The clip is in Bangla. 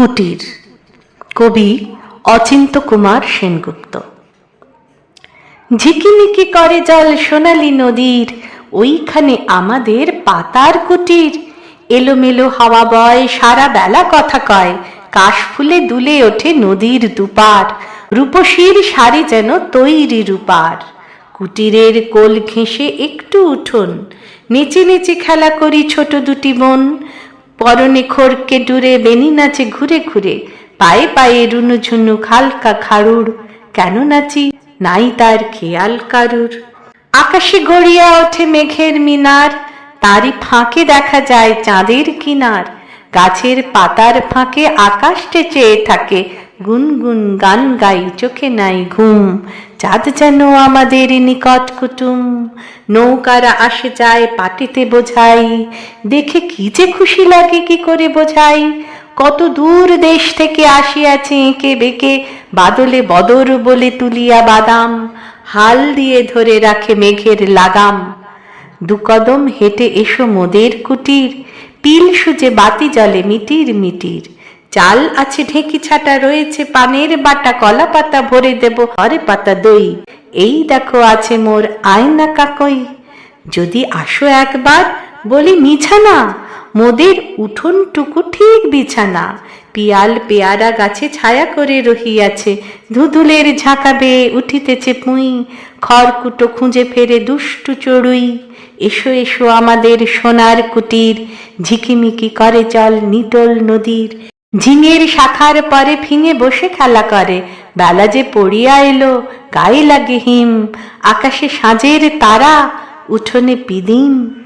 কুটির। কবি অচিন্ত কুমার সেনগুপ্ত। ঝিকিমিকি করে জল সোনালী নদীর, ওইখানে আমাদের পাতার কুটির। এলোমেলো হাওয়া বয় সারা বেলা কথা কয়, কাশ ফুলে দুলে ওঠে নদীর দুপার। রূপসীর শাড়ি যেন তৈরি রূপার। কুটিরের কোল ঘেঁষে একটু উঠোন, নেচে নেচে খেলা করি ছোট দুটি বোন পরনে খড়কে ডুরে বেনি নাচে ঘুরে ঘুরে, পায়ে পায়ে রুনু ঝুনু খালকা খাড়ুর কেন নাচি? নাই তার খেয়াল কারুর। আকাশে গড়িয়া ওঠে মেঘের মিনার, তারই ফাঁকে দেখা যায় চাঁদের কিনার। গাছের পাতার ফাঁকে আকাশটে চেয়ে থাকে গুনগুন গান গাই, চোখে নাই ঘুম। চাঁদ যেন আমাদের নিকট কুটুম। নৌকারা আসে যায়, পাটিতে বোঝাই। দেখে কি যে খুশি লাগে, কি করে বোঝাই? কত দূর দেশ থেকে আসিয়াছে এঁকে বেঁকে, বাদলে বদর বলে তুলিয়া বাদাম। হাল দিয়ে ধরে রাখে মেঘের লাগাম। দুকদম হেঁটে এসো মোদের কুটির। পিল সুজে বাতি জলে মিটির মিটির। চাল আছে, ঢেঁকি ছাটা রয়েছে, পানের বাটা, কলা পাতা ভরে দেব হরে পাতা দই। এই দেখো আছে মোর আয়না কাকই। যদি আসো একবার, বলি মিছানা মোদের উঠোনটুকু ঠিক বিছানা। পিয়াল পেয়ারা গাছে ছায়া করে রহিয়াছে। ধুধুলের ঝাঁকা বেয়ে উঠিতেছে পুঁই। খড়কুটো খুঁজে ফেরে দুষ্টু চড়ুই। এসো এসো আমাদের সোনার কুটির। ঝিকিমিকি করে চল নিটল নদীর। ঝিঙের শাখার পরে ফিঙে বসে খেলা করে। বেলা যে পড়িয়া এলো, গায়ে লাগে হিম। আকাশে সাঁঝের তারা, উঠোনে পিদিম।